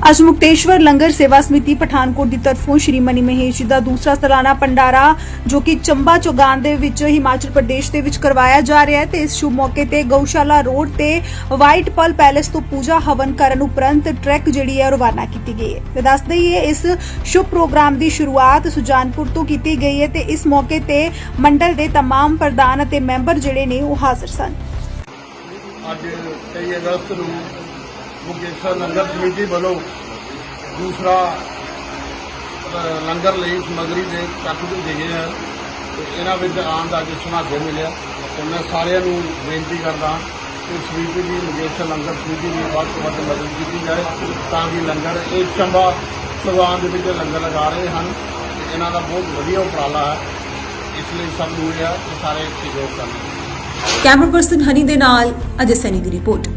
ਅੱਜ ਮੁਕਤੇਸ਼ਵਰ ਲੰਗਰ ਸੇਵਾ ਸਮਿਤੀ ਪਠਾਨਕੋਟ ਦੀ ਤਰਫੋਂ ਸ਼੍ਰੀ ਮਨੀ ਮਹੇਸ਼ ਜੀ ਦਾ ਦੂਸਰਾ ਸਾਲਾਨਾ ਪੰਡਾਰਾ ਜੋ ਕਿ ਚੰਬਾ ਚੌਗਾਨ ਦੇ ਵਿੱਚ ਹਿਮਾਚਲ ਪ੍ਰਦੇਸ਼ ਦੇ ਵਿੱਚ ਕਰਵਾਇਆ ਜਾ ਰਿਹਾ ਹੈ ਤੇ ਇਸ ਸ਼ੁਭ ਮੌਕੇ ਤੇ ਗਊਸ਼ਾਲਾ ਰੋਡ ਤੇ ਵਾਈਟ ਪਲ ਪੈਲੇਸ ਤੋਂ ਪੂਜਾ ਹਵਨ ਕਰਨ ਉਪਰੰਤ ਟਰੈਕ ਜਿਹੜੀ ਹੈ ਰਵਾਨਾ ਕੀਤੀ ਗਈ ਹੈ ਤੇ ਦੱਸ ਦਈਏ ਇਸ ਸ਼ੁਭ ਪ੍ਰੋਗਰਾਮ ਦੀ ਸ਼ੁਰੂਆਤ ਸੁਜਾਨਪੁਰ ਤੋਂ ਕੀਤੀ ਗਈ ਹੈ ਤੇ ਇਸ ਮੌਕੇ ਤੇ ਮੰਡਲ ਦੇ तमाम ਪ੍ਰਧਾਨ ਅਤੇ ਮੈਂਬਰ ਜਿਹੜੇ ਨੇ ਉਹ ਹਾਜ਼ਰ ਸਨ ਅੱਜ 23 ਅਗਸਤ ਨੂੰ ਮੁਕਤੇਸ਼ਵਰ ਲੰਗਰ ਕਮੇਟੀ ਵੱਲੋਂ ਦੂਸਰਾ ਲੰਗਰ ਲਈ ਸਮੱਗਰੀ ਦੇ ਚੱਕ ਦੇ ਗਏ ਹਨ ਤੇ ਇਹਨਾਂ ਵਿੱਚ ਆਉਣ ਦਾ ਅੱਜ ਸੁਭਾਗੋ ਮਿਲਿਆ। ਤੇ ਮੈਂ ਸਾਰਿਆਂ ਨੂੰ ਬੇਨਤੀ ਕਰਦਾ ਕਿ ਸਮੀਤੀ ਦੀ ਮੁਕਤੇਸ਼ਵਰ ਲੰਗਰ ਕਮੇਟੀ ਦੀ ਵੱਧ ਤੋਂ ਵੱਧ ਮਦਦ ਕੀਤੀ ਜਾਏ ਤਾਂ ਕਿ ਲੰਗਰ ਇਹ ਚੰਬਾ ਸਵਾਨ ਦੇ ਵਿੱਚ ਲੰਗਰ ਲਗਾ ਰਹੇ ਹਨ। ਇਹਨਾਂ ਦਾ ਬਹੁਤ ਵਧੀਆ ਉਪਰਾਲਾ ਹੈ। ਇਸ ਲਈ ਸਭ ਨੂੰ ਇਹ ਹੈ ਕਿ ਸਾਰੇ ਸਹਿਯੋਗ ਕਰਨ ਕੈਮਰਾ ਪਰਸਨ ਹਨੀ ਦੇ ਨਾਲ ਅਜੇ ਸੈਨੀ ਦੀ ਰਿਪੋਰਟ।